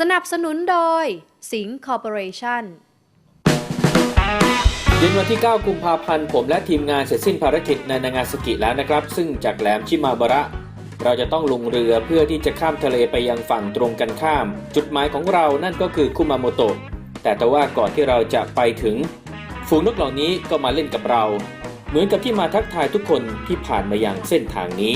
สนับสนุนโดย สิงห์คอร์ปอเรชั่นเย็นวันที่ 9 กุมภาพันธ์ ผมและทีมงานเสร็จสิ้นภารกิจในนางาสกิแล้วนะครับ ซึ่งจากแหลมชิมาบาระ เราจะต้องลงเรือเพื่อที่จะข้ามทะเลไปยังฝั่งตรงกันข้าม จุดหมายของเรานั่นก็คือคุมาโมโตะ แต่แต่ว่าก่อนที่เราจะไปถึง ฝูงนกเหล่านี้ก็มาเล่นกับเรา เหมือนกับที่มาทักทายทุกคนที่ผ่านมายังเส้นทางนี้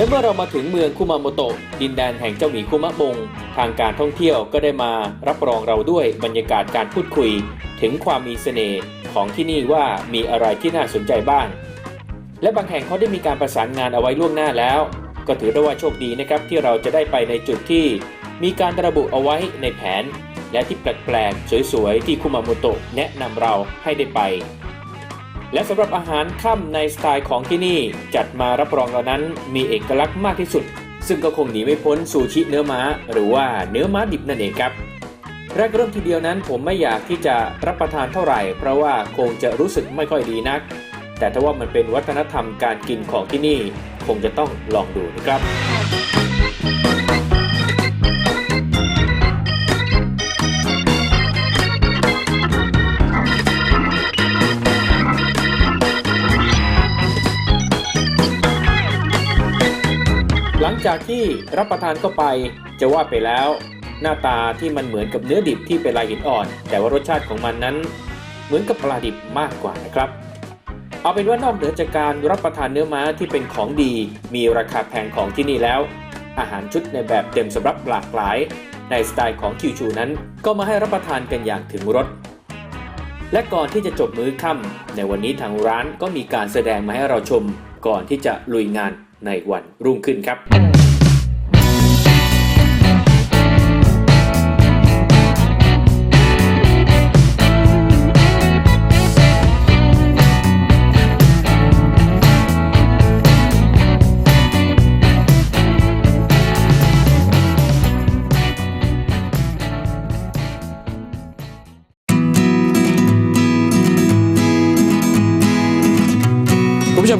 และเมื่อเรามาถึงเมืองคุมาโมโตะดินแดนแห่งเจ้าหมีคุมะบง ทางการท่องเที่ยวก็ได้มารับรองเราด้วยบรรยากาศการพูดคุย ถึงความมีเสน่ห์ของที่นี่ว่ามีอะไรที่น่าสนใจบ้าง และบางแห่งเขาได้มีการประสานงานเอาไว้ล่วงหน้าแล้ว ก็ถือได้ว่าโชคดีนะครับที่เราจะได้ไปในจุดที่ มีการระบุเอาไว้ในแผน และที่แปลกๆสวยๆที่คุมาโมโตะแนะนำเราให้ได้ไป และสำหรับอาหารค่ำในสไตล์ของที่นี่จัดมารับรองเรานั้นมีเอกลักษณ์มากที่สุด ซึ่งก็คงหนีไม่พ้นซูชิเนื้อม้า หรือว่าเนื้อม้าดิบนั่นเองครับแรกเริ่มทีเดียวนั้นผมไม่อยากที่จะรับประทานเท่าไหร่ เพราะว่าคงจะรู้สึกไม่ค่อยดีนัก แต่ถ้าว่ามันเป็นวัฒนธรรมการกินของที่นี่ คงจะต้องลองดูนะครับ หลังจากที่รับประทานเข้าไปจะว่าไปแล้ว หน้าตาที่มันเหมือนกับเนื้อดิบที่เป็นลายหินอ่อน แต่ว่ารสชาติของมันนั้น เหมือนกับปลาดิบมากกว่านะครับ เอาเป็นว่านอกเหนือจากการรับประทานเนื้อม้าที่เป็นของดี มีราคาแพงของที่นี่แล้ว อาหารชุดในแบบเต็มสำรับหลากหลาย ในสไตล์ของคิวชูนั้น ก็มาให้รับประทานกันอย่างถึงรสและก่อนที่จะจบมื้อค่ำในวันนี้ทางร้านก็มีการแสดงมาให้เราชมก่อนที่จะลุยงาน ในวันรุ่งขึ้นครับ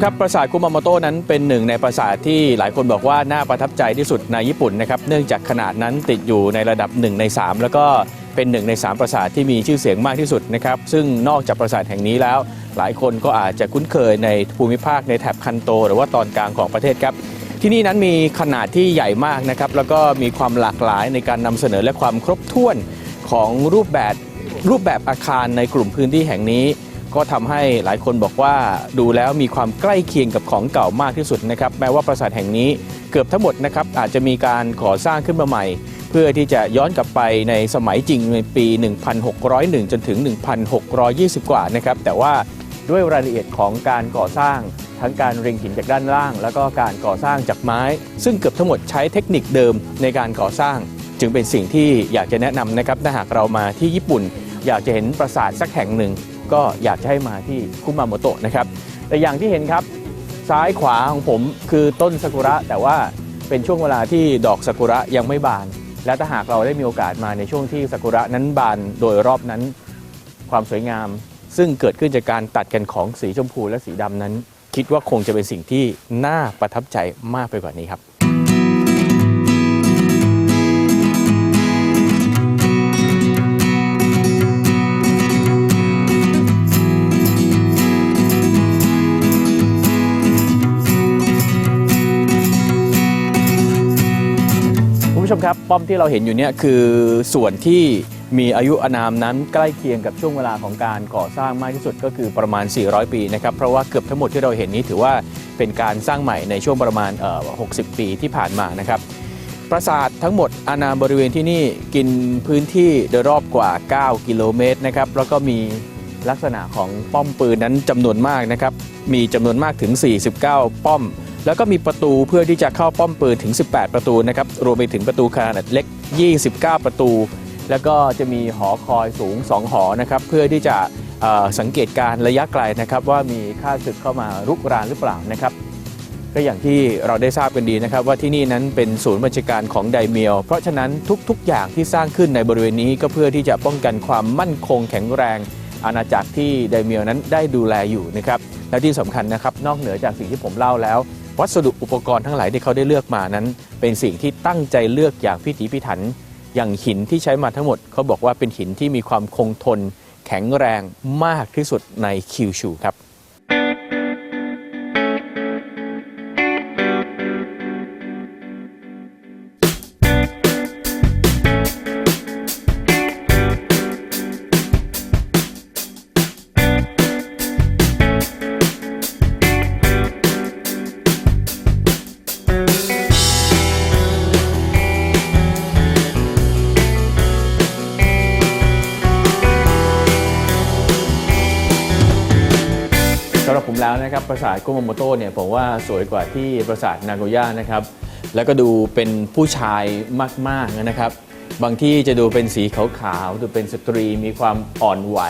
มครับปราสาทคุมาโมโตะนั้นเป็นหนึ่งในปราสาทที่หลายคนบอกว่าน่าประทับใจที่สุดในญี่ปุ่นนะครับเนื่องจากขนาดนั้นติดอยู่ในระดับ 1 ใน 3 แล้วก็เป็นหนึ่งใน 3 ปราสาทที่มีชื่อเสียงมากที่สุดนะครับซึ่งนอกจากปราสาทแห่งนี้แล้ว หลายคนก็อาจจะคุ้นเคยในภูมิภาคในแถบคันโต หรือว่าตอนกลางของประเทศครับ ที่นี่นั้นมีขนาดที่ใหญ่มากนะครับแล้วก็มีความหลากหลายในการนำเสนอและความครบถ้วนของรูปแบบรูปแบบอาคารในกลุ่มพื้นที่แห่งนี้ ก็ทำให้หลายคนบอกว่าดูแล้วมีความใกล้เคียงกับของเก่ามากที่สุดนะครับแม้ว่าปราสาทแห่งนี้เกือบทั้งหมดนะครับอาจจะมีการก่อสร้างขึ้นมาใหม่ เพื่อที่จะย้อนกลับไปในสมัยจริงในปี 1601 จนถึง 1620 กว่านะครับแต่ว่าด้วยรายละเอียดของการก่อสร้างทั้งการเรียงหินจากด้านล่าง แล้วก็การก่อสร้างจากไม้ ซึ่งเกือบทั้งหมดใช้เทคนิคเดิมในการก่อสร้าง จึงเป็นสิ่งที่อยากจะแนะนำนะครับถ้าหากเรามาที่ญี่ปุ่น อยากจะเห็นปราสาทสักแห่งหนึ่ง ก็อยากจะให้มาที่คุมาโมโตะนะครับ แต่อย่างที่เห็นครับซ้ายขวาของผมคือต้นซากุระ แต่ว่าเป็นช่วงเวลาที่ดอกซากุระยังไม่บาน และถ้าหากเราได้มีโอกาสมาในช่วงที่ซากุระนั้นบานโดยรอบนั้นความสวยงาม ซึ่งเกิดขึ้นจากการตัดกันของสีชมพูและสีดำนั้น คิดว่าคงจะเป็นสิ่งที่น่าประทับใจมากไปกว่านี้ครับ มครับป้อมที่เราเห็นอยู่เนี่ยคือส่วนที่มีอายุอานามนั้นใกล้เคียงกับช่วงเวลาของการก่อสร้างมากที่สุดก็คือประมาณ 400 ปีนะครับเพราะว่าเกือบทั้งหมดที่เราเห็นนี้ถือว่าเป็นการสร้างใหม่ในช่วงประมาณ 60 ปีที่ผ่านมานะครับปราสาททั้งหมดอานามบริเวณที่นี่กินพื้นที่โดยรอบกว่า 9 กิโลเมตรนะครับแล้วก็มีลักษณะของป้อมปืนนั้นจำนวนมากนะครับมีจำนวนมากถึง 49 ป้อม แล้วก็มีประตูเพื่อที่จะเข้าป้อมปืนถึง 18 ประตูนะครับ รวมไปถึงประตูขนาดเล็ก 29 ประตู แล้วก็จะมีหอคอยสูง 2 หอนะครับ เพื่อที่จะสังเกตการระยะไกลนะครับว่ามีค่าศึกเข้ามารุกรานหรือเปล่านะครับ ก็อย่างที่เราได้ทราบกันดีนะครับ ว่าที่นี่นั้นเป็นศูนย์บัญชาการของไดเมียว เพราะฉะนั้นทุกๆ อย่างที่สร้างขึ้นในบริเวณนี้ก็เพื่อที่จะป้องกันความมั่นคงแข็งแรงอาณาจักรที่ไดเมียวนั้นได้ดูแลอยู่นะครับและที่สำคัญนะครับนอกเหนือจากสิ่งที่ผมเล่าแล้ว วัสดุอุปกรณ์ทั้งหลายที่เขาได้เลือกมานั้น เป็นสิ่งที่ตั้งใจเลือกอย่างพิถีพิถัน อย่างหินที่ใช้มาทั้งหมด เขาบอกว่าเป็นหินที่มีความคงทน แข็งแรงมากที่สุดในคิวชูครับ ปราสาทโกุมโมโตเนี่ยผมว่าสวยกว่าที่ปราสาทนาโกย่านะครับแล้วก็ดูเป็นผู้ชายมากๆนะครับ บางที่จะดูเป็นสีขาวๆดูเป็นสตรีมีความอ่อนไหว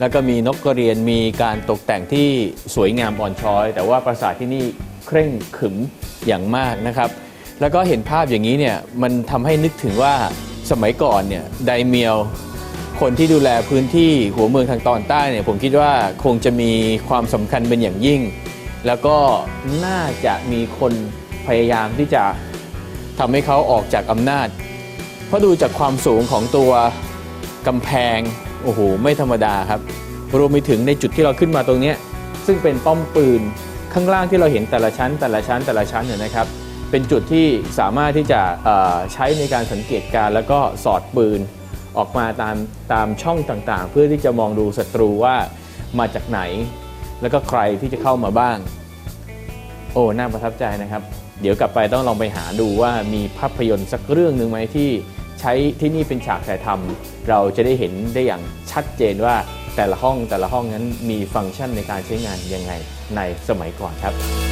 แล้วก็มีนกกระเรียนมีการตกแต่งที่สวยงามอ่อนช้อย แต่ว่าปราสาทที่นี่เคร่งขึมอย่างมากนะครับ แล้วก็เห็นภาพอย่างนี้เนี่ยมันทำให้นึกถึงว่าสมัยก่อนเนี่ยไดเมียว คนที่ดูแลพื้นที่หัวเมืองทางตอนใต้เนี่ยผมคิดว่าคงจะมีความสำคัญเป็นอย่างยิ่ง แล้วก็น่าจะมีคนพยายามที่จะทำให้เขาออกจากอำนาจ เพราะดูจากความสูงของตัวกำแพงโอ้โหไม่ธรรมดาครับ รวมไปถึงในจุดที่เราขึ้นมาตรงเนี้ยซึ่งเป็นป้อมปืนข้างล่างที่เราเห็นแต่ละชั้น แต่ละชั้นแต่ละชั้นเนี่ยนะครับ เป็นจุดที่สามารถที่จะเอ่อใช้ในการสังเกตการณ์แล้วก็สอดปืน ออกมาตามตามช่องต่างๆ เพื่อที่จะมองดูศัตรูว่ามาจากไหน แล้วก็ใครที่จะเข้ามาบ้าง โอ้น่าประทับใจนะครับ เดี๋ยวกลับไปต้องลองไปหาดูว่ามีภาพยนตร์สักเรื่องหนึ่งไหมที่ใช้ที่นี่เป็นฉากถ่ายทำเราจะได้เห็นได้อย่างชัดเจนว่าแต่ละห้องแต่ละห้องนั้นมีฟังก์ชันในการใช้งานยังไงในสมัยก่อนครับ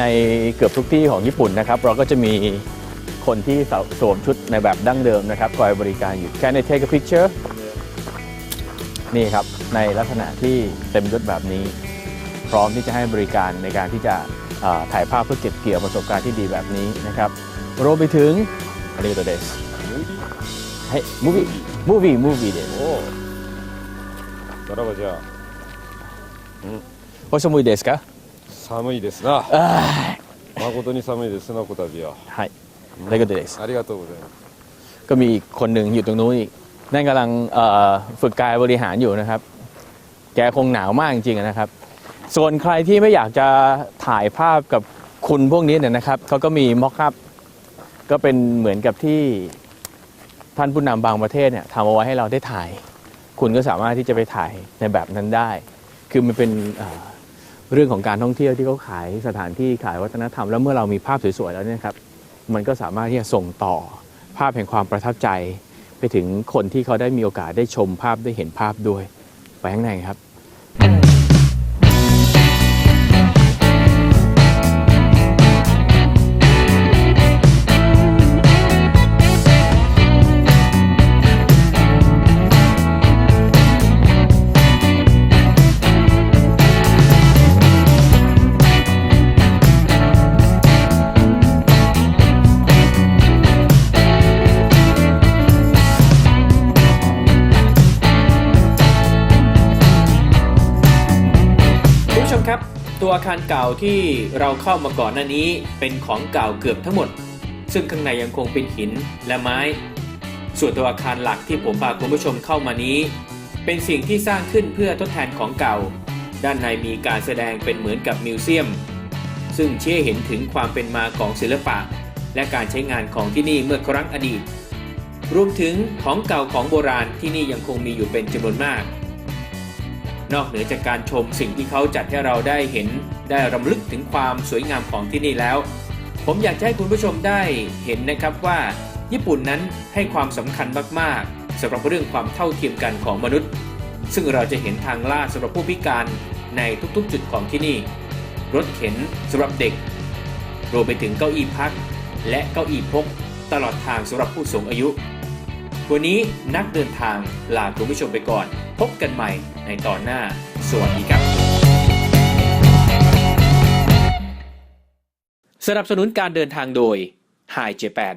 ในเกือบทุกที่ของญี่ปุ่นนะครับ เราก็จะมีคนที่สวมชุดในแบบดั้งเดิมนะครับคอยบริการอยู่ Can I take a picture นี่ครับ ในลักษณะที่เต็มยศแบบนี้ พร้อมที่จะให้บริการในการที่จะเอ่อถ่ายภาพเพื่อเก็บเกี่ยวประสบการณ์ที่ดีแบบนี้นะครับรวมไปถึงอะไรตัวเดสให้ movie movie movie เดส おおならばじゃあ โอชมุยเดสか 寒いですな誠に寒いですなこたびははいอะไรก็เดส ありがとうございます ก็มีอีกคนหนึ่งอยู่ตรงนู้นอีก นั่นกำลังเอ่อฝึกกายบริหารอยู่นะครับ แกคงหนาวมากจริงๆนะครับ ส่วนใครที่ไม่อยากจะถ่ายภาพกับคุณพวกนี้เนี่ยนะครับเขาก็มีม็อกอัพก็เป็นเหมือนกับที่ท่านผู้นำบางประเทศเนี่ยทำเอาไว้ให้เราได้ถ่าย คุณก็สามารถที่จะไปถ่ายในแบบนั้นได้ คือมันเป็น เรื่องของการท่องเที่ยวที่เขาขายสถานที่ขายวัฒนธรรม แล้วเมื่อเรามีภาพสวยๆแล้วเนี่ยครับมันก็สามารถที่จะส่งต่อภาพแห่งความประทับใจ ไปถึงคนที่เขาได้มีโอกาสได้ชมภาพได้เห็นภาพด้วยไปข้างในครับ คารเก่าที่เราเข้ามาก่อนหน้านี้เป็นของเก่าเกือบทั้งหมด ซึ่งข้างในยังคงเป็นหินและไม้ ส่วนตัวอาคารหลักที่ผมพาคุณผู้ชมเข้ามานี้ เป็นสิ่งที่สร้างขึ้นเพื่อทดแทนของเก่า ด้านในมีการแสดงเป็นเหมือนกับมิวเซียม ซึ่งเชื่อเห็นถึงความเป็นมาของศิลปะ และการใช้งานของที่นี่เมื่อครั้งอดีต รวมถึงของเก่าของโบราณที่นี่ยังคงมีอยู่เป็นจำนวนมาก นอกเหนือจากการชมสิ่งที่เขาจัดให้เราได้เห็น ได้รำลึกถึงความสวยงามของที่นี่แล้ว ผมอยากให้คุณผู้ชมได้เห็นนะครับว่า ญี่ปุ่นนั้นให้ความสำคัญมากๆสำหรับเรื่องความเท่าเทียมกันของมนุษย์ ซึ่งเราจะเห็นทางลาดสำหรับผู้พิการในทุกๆ จุดของที่นี่ รถเข็นสำหรับเด็ก รวมไปถึงเก้าอี้พัก และเก้าอี้พก ตลอดทางสำหรับผู้สูงอายุ วันนี้นักเดินทางลาคุณผู้ชมไปก่อน พบกันใหม่ในตอนหน้า สวัสดีครับสนับสนุนการเดินทางโดย Hi Japan